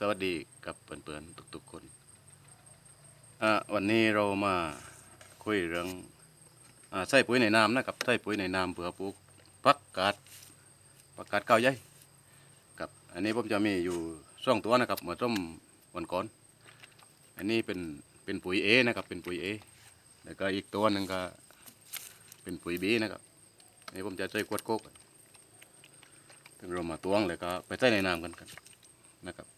สวัสดีกับเพื่อนๆทุกๆคนอ่าวันนี้เรามาคุยเรื่องอใส่ปุ๋ยในน้ำนะครับใส่ปุ๋ยในน้ำเพื่อปลูกผักกาดผักกาดเก้าวใหญ่กับอันนี้ผมจะมีอยู่สองตัวนะครับเหมาต้มวันก่อนอันนี้เป็นเป็นปุ๋ยเอนะครับเป็นปุ๋ยเอแล้วก็อีกตัวหนึ่งก็เป็นปุ๋ยบีนะครับอันนี้ผมจะใส่ขวดโคกเรามาตวงแล้วก็ไปใส่ในน้ำกันกันนะครับ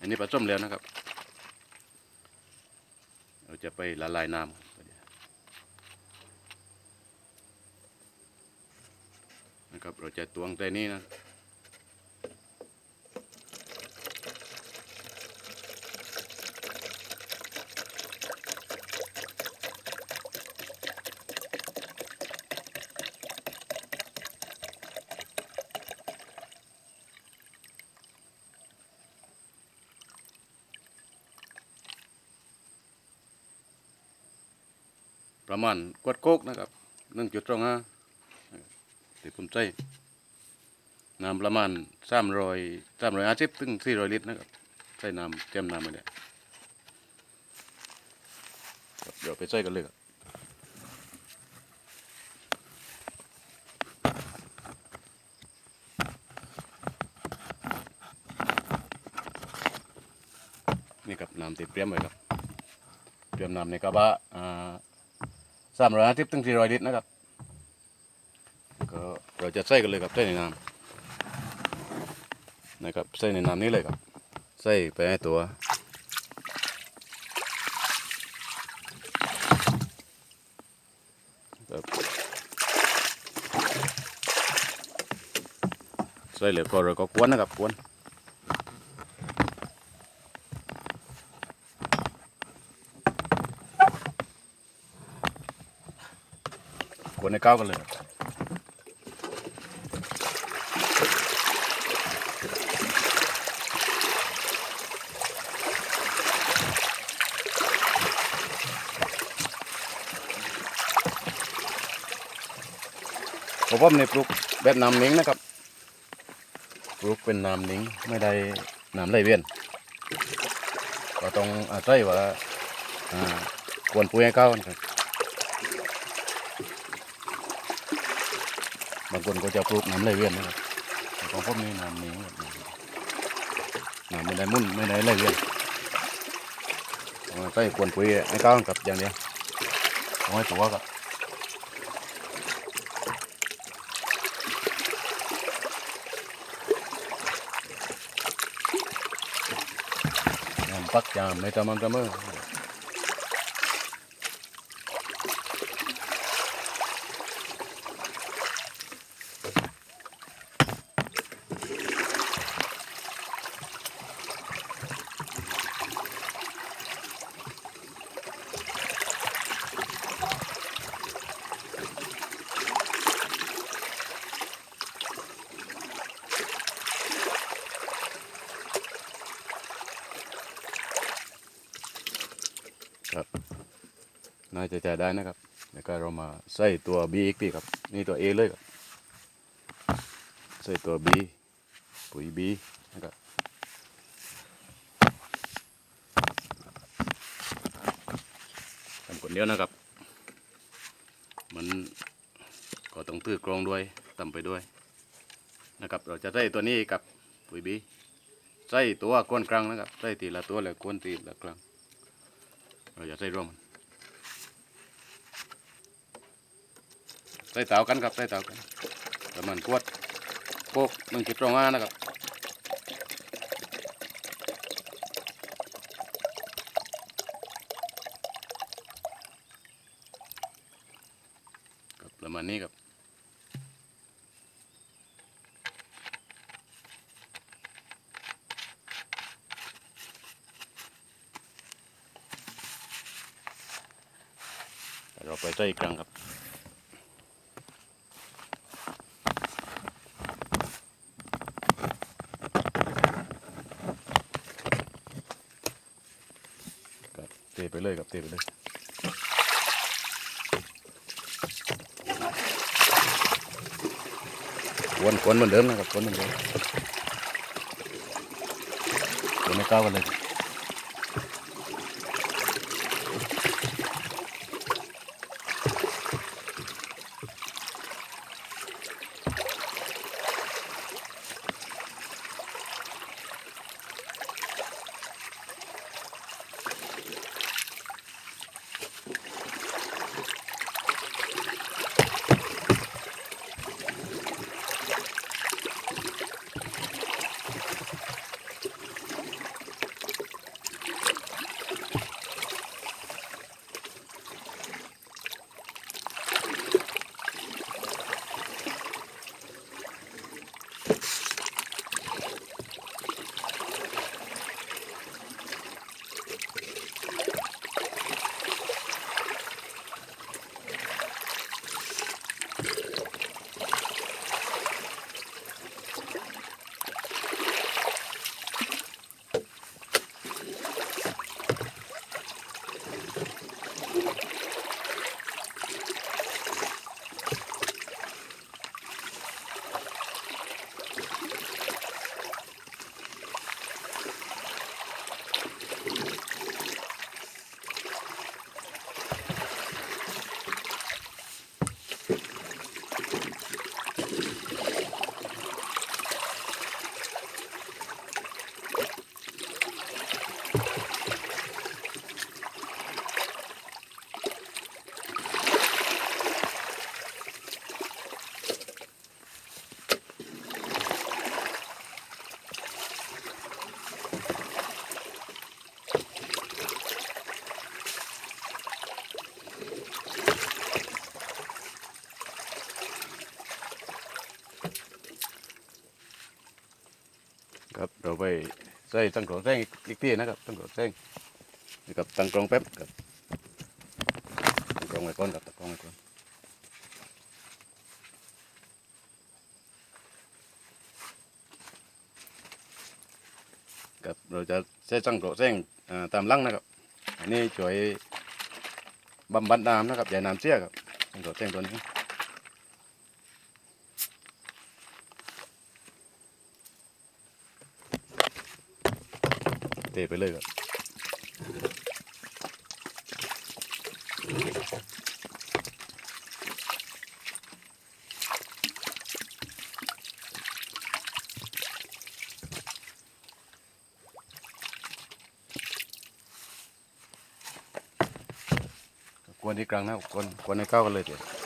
อันนี้ปลาส้มแล้วนะครับ เราจะไปละลายน้ำนะครับ เราจะตวงแต่นี้นะ ประมาณกวดโคกนะครับหนึ่งจุดสองห้าติผมใส่น้ำประมาณสามร้อยสามร้อยห้าสิบถึงสี่ร้อยลิตรนะครับใส่น้ำเต็มน้ำไปเนี่ยเดี๋ยวไปใส่กันเลยครับนี่ครับน้ำติดเตรียมไว้ครับเตรียมน้ำในกระบะอ่า สามร้อยห้าสิบถึงสี่ร้อยลิตรนะครับก็เราจะใส่กันเลยครับใส่ในน้ำนะครับใส่ในน้ำนี้เลยครับใส่ไปให้ตัวใส่เหลือก็เราก็กวนนะครับกวน กวนในก้าวกันเลยครับผมว่าในปลูกแบบน้ำนิ้งนะครับ ปลูกเป็นน้ำนิ้งไม่ได้น้ำไหลเวียน ก็ต้องอาศัยว่าอ่ากวนปุ๋ยให้เข้ากันครับ บางคนก็จะปลูกน้ำไหลเวียนนะครับแต่ของผมนี่น้ำนี้ครับน้ำไม่ได้มุ่นไม่ได้ไหลเวียนเอาใส่กวนปุ๋ยให้ก้าวกับอย่างเดียวเอาให้ตัวกับน้ำปักยามไม่ตะมันตะเมื่อ น่าจะจได้นะครับแล้วก็เรามาใส่ตัว B อีกทีครับ นี่ตัว A เลยครับ ใส่ตัว B ปุ๋ย B นะครับทำคนเดียวนะครับ มันก็ต้องตื้อกรองด้วยต่ำไปด้วยนะครับ เราจะใส่ตัวนี้กับปุ๋ย B ใส่ตัวก้นกลางนะครับ ใส่ทีละตัวแล้วก้นทีละกลางเราจะใส่ร่วมกัน ใส่เตากันครับใส่เตากันประมาณขวดโคกหนึ่งจุดสองห้านะครับครับประมาณนี้ครับเราไปใส่อีกครั้งครับ ครับเทไปเลยกับเทไปเลยวนวนเหมือนเดิมนะครับวนเหมือนเดิมเดี๋ยวไม่ก้าวกันเลย ไปใส่ตั้งกรองแซงอีกทีนะครับตั้งกรองแซงนี่กับตั้งกรองแป๊บครับตั้งกรองไว้ก่อนครับตั้งกรองไว้ก่อนครับเราจะใช้ตั้งกรองแซงตามลังนะครับอันนี้ช่วยบำบัดน้ำนะครับอย่าน้ำเสียครับตั้งกรองแซงตัวนี้ เทไปเลยครับกวนที่กลางนะกวนกวนให้เข้ากันเลยเดี๋ยว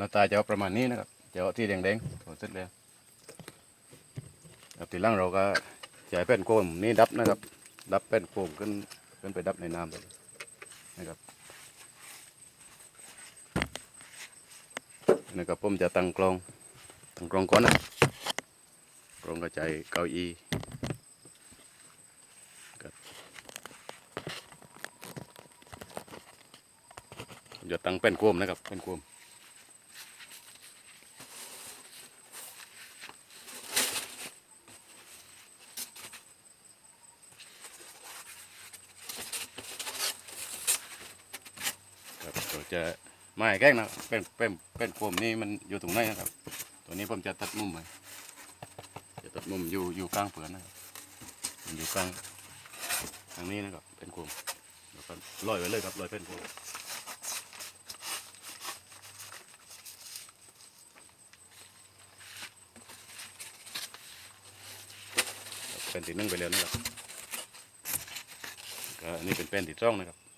น้าตาจะประมาณนี้นะครับจะเอาที่แดงๆพอเสร็จแล้วครับทีหลังเราก็จะให้แป้นโกมนี่ดับนะครับ ดับแป้นโกมขึ้นขึ้นไปดับในน้ำเลยนะครับนะครับผมจะตั้งกลองตั้งกลองก่อนนะกลองกระจายเก้าอี้จะตั้งแป้นโกมนะครับแป้นโกม ครับเรา จะไม่แกล้งนะเป็นเป็นเป็นผมนี่มันอยู่ตรงไหนนะครับ ตัวนี้ผมจะตัดมุมไปจะตัดมุมอยู่อยู่กลางเปลือกนะครับมันอยู่กลางทางนี้นะครับ เป็นโคมแล้วก็ลอยไว้เลยครับลอยเป็นโคมเป็นติดนึ่งไปแล้วนะครับก็อันนี้เป็นเป็นติดช่องนะครับ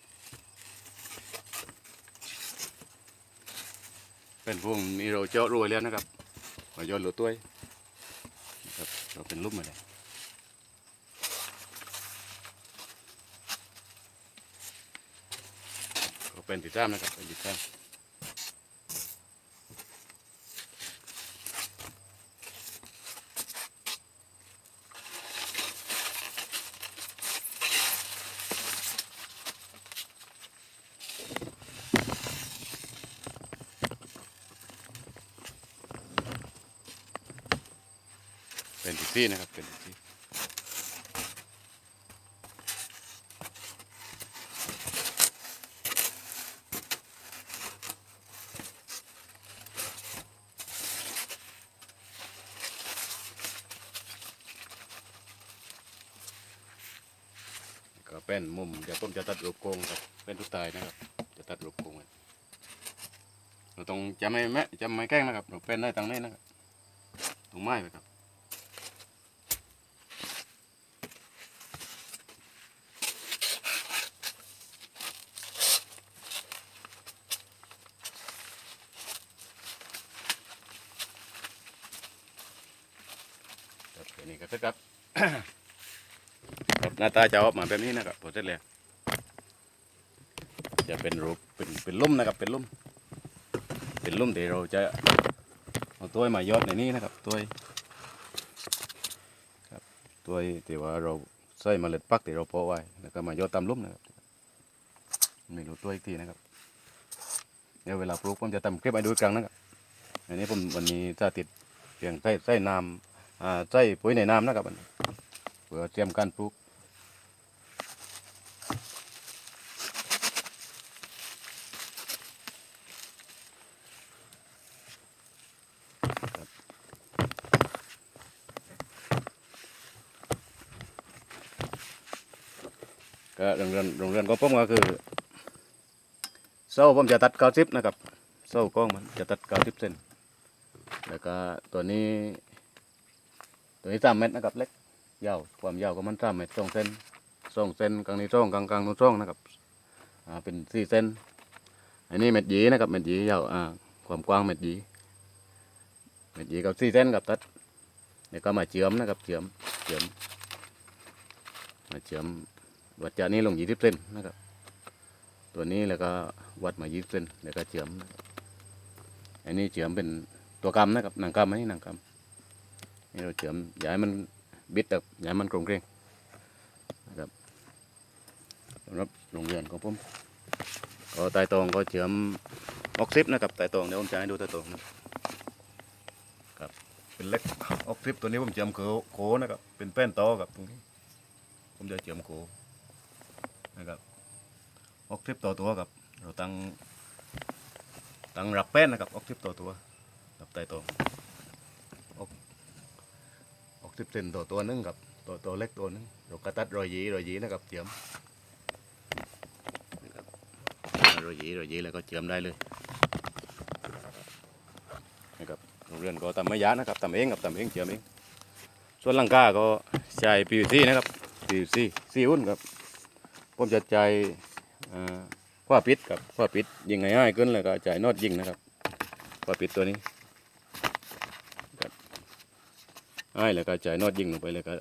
เป็นพวงนี้เราเจาะรวยแล้วนะครับมาย้อนหลุดตัวนะครับเราเป็นรูปมาเลยก็เป็นติดตามนะครับเป็นติดตาม เป็นติดซี่นะครับเป็นติดซี่ก็เป็นมุมเดี๋ยวผมจะตัดรูปโกงครับเป็นทุกตายนะครับ จะตัดรูปโกงเราต้องจำไม่แม่จำไม่แกล้งนะครับเราเป็นได้ตังนี้นะครับตรงไม้ไปครับ ครับอันนี้ก็เสร็จครับ หน้าตาจะออกมาแบบนี้นะครับพอเสร็จแล้วจะเป็นรูปเป็นเป็นลุ่มนะครับ เป็นลุ่มเป็นลุ่มที่เราจะเอาตัวมายอดในนี้นะครับตัวครับตัวที่ว่าเราใส่เมล็ดพักที่เราเพาะไว้แล้วก็มายอดตามลุ่มนะครับไม่รู้ตัวอีกทีนะครับเดี๋ยวเวลาปลูกผมจะทำคลิปให้ดูอีกครั้งนะครับอันนี้ผมวันนี้จะติดเพียงใส่ใส่น้ำ ใส่ปุ๋ยในน้ำนะครับอันนี้เพื่อเตรียมการปลูกครับก็โรงเรียนโรงเรียนของผมก็คือเสาผมจะตัดเก้าสิบนะครับเสากล้องมันจะตัดเก้าสิบเซนแล้วก็ตัวนี้ ตัวนี้สามเมตรนะครับเล็กยาวความยาวของมันสามเมตรสองเซนสองเซนกลางนี้สองกลางกลางนู้นสองนะครับอ่าเป็นสี่เซนอันนี้เม็ดยีนะครับเม็ดยียาวอ่าความกว้างเม็ดยีเม็ดยีกับสี่เซนกับตัดเดี๋ยวก็มาเชื่อมนะครับเชื่อมเชื่อมมาเชื่อมวัดจากนี้ลงยี่สิบเซนนะครับ ตัวนี้แล้วก็วัดมายี่สิบเซนแล้วก็เชื่อมอันนี้เชื่อมเป็นตัวกำนะครับหนังกำอันนี้หนังกำ นี่เราเชื่อมอย่าให้มันบิดแบบอย่าให้มันโครงเคร่งนะครับสำหรับโรงเรียนของผมก็ไตตองก็เชื่อมออกซิปนะครับไตตองเดี๋ยวผมจะให้ดูไตตองนะครับเป็นเล็กออกซิปตัวนี้ผมเชื่อมโคโคนะครับเป็นแป้นตอกับตรงนี้ผมจะเชื่อมโคนะครับออกซิปต่อตัวกับเราตั้งตั้งรับแป้นนะครับออกซิปต่อตัวกับไตตอง กสิบเซนต่อตัวนึงครับตัวตัวเล็กตัวนึงเราก็ตัดรอยยีรอยยีนะครับเจียมนะครับรอยยีรอยยีแล้วก็เจียมได้เลยนะครับโรงเรียนก็ทำไม่ยานะครับทำเองครับทำเองเจียมเองส่วนลังคาก็ใช้ PVC นะครับ PVC ซีอุ่นครับผมจะใจเอ่อผ้าปิดครับผ้าปิดยิงง่ายๆขึ้นแล้วก็จ่ายนอดยิงนะครับกว่าปิดตัวนี้ครับ อ้แล้วก็จ่ายนอดยิงลงไปเลยก็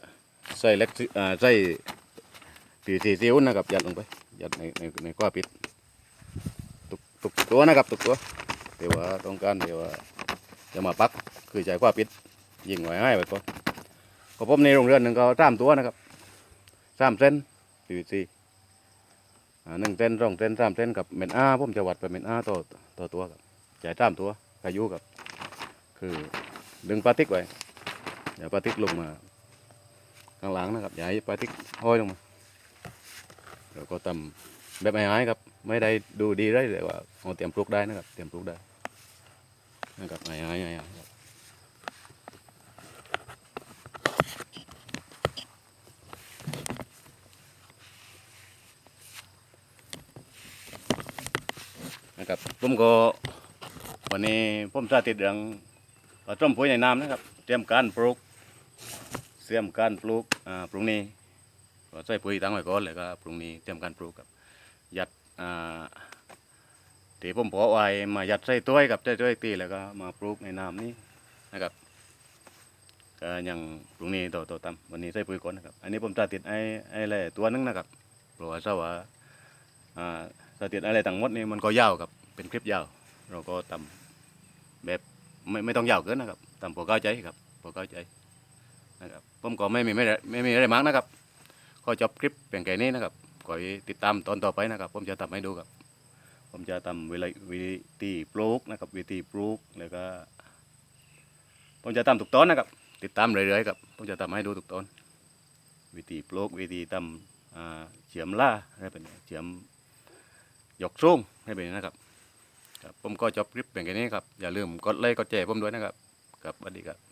ใส่เล็กอ่าใส่ปีสีซิวนะครับยัดลงไปยัดในในในกว่าปิดตุกตุกตัวนะครับตุกตัวเดี๋ยวว่าต้องการเดี๋ยวว่าจะมาปักคือจ่ายกว่าปิดยิงไว้ให้ไปก่อนก็ผมในโรงเรือนหนึ่งก็สามตัวนะครับสามเส้นปีสีอ่าหนึ่งเส้นสองเส้นสามเส้นกับเม็ดอาผมจะวัดไปเม็ดอาต่อต่อตัวครับจ่ายสามตัวอายุกับคือดึงปลาติ๊กไว้ อย่าปลาติ๊กลงมาข้างหลังนะครับอย่าให้ปลาติ๊กห้อยลงมาแล้วก็ทำแบบไอ้ๆครับ ไม่ได้ดูดีได้เลยว่าเอาเตรียมปลูกได้นะครับ เตรียมปลูกได้นะครับไอ้ๆไอ้ๆครับนะครับผมก็วันนี้ผมสาธิตเรื่องปลาต้มปุ๋ยในน้ำนะครับ เตรียมการปลูก เตรียมการปลูกอ่าปรุงนี้ก็ใส่ปุ๋ยตั้งไว้ก่อนเลยก็ปรุงนี้เตรียมการปลูกกับยัดอ่าที่ผมพาะไว้มายัดใส่ถ้วยกับใส่ถ้วยตีแล้วก็มาปลูกในน้ำนี้นะครับก็ยังปรุงนี้ต่อต่อตามวันนี้ใส่ปุ๋ยก่อนนะครับ อันนี้ผมสาธิตไอ้ไอ้อะไรตัวนึงนะครับเพราะว่าทราว่าอ่าสาธิตอะไรต่างหมดนี่มันก็ยาวครับเป็นคลิปยาว เราก็ทำแบบไม่ไม่ต้องยาวเกินนะครับทำพอเข้าใจครับพอเข้าใจ ผมก็ไม่มีไม่ได้ไม่มีอะไรมากนะครับก็จบคลิปเพียงแค่นี้นะครับขอให้ติดตามตอนต่อไปนะครับ ผมจะทำให้ดูครับ ผมจะทำวิธีวิธีปลูกนะครับ วิธีปลูกแล้วก็ผมจะทำทุกตอนนะครับ ติดตามเรื่อยๆครับผมจะทำให้ดูทุกตอนวิธีปลูกวิธีทำเฉียมล่าให้เป็นเฉียมหยกสูงให้เป็นนะครับครับผมก็จบคลิปเพียงแค่นี้ครับอย่าลืมกดไลค์กดแชร์ผมด้วยนะครับครับสวัสดีครับ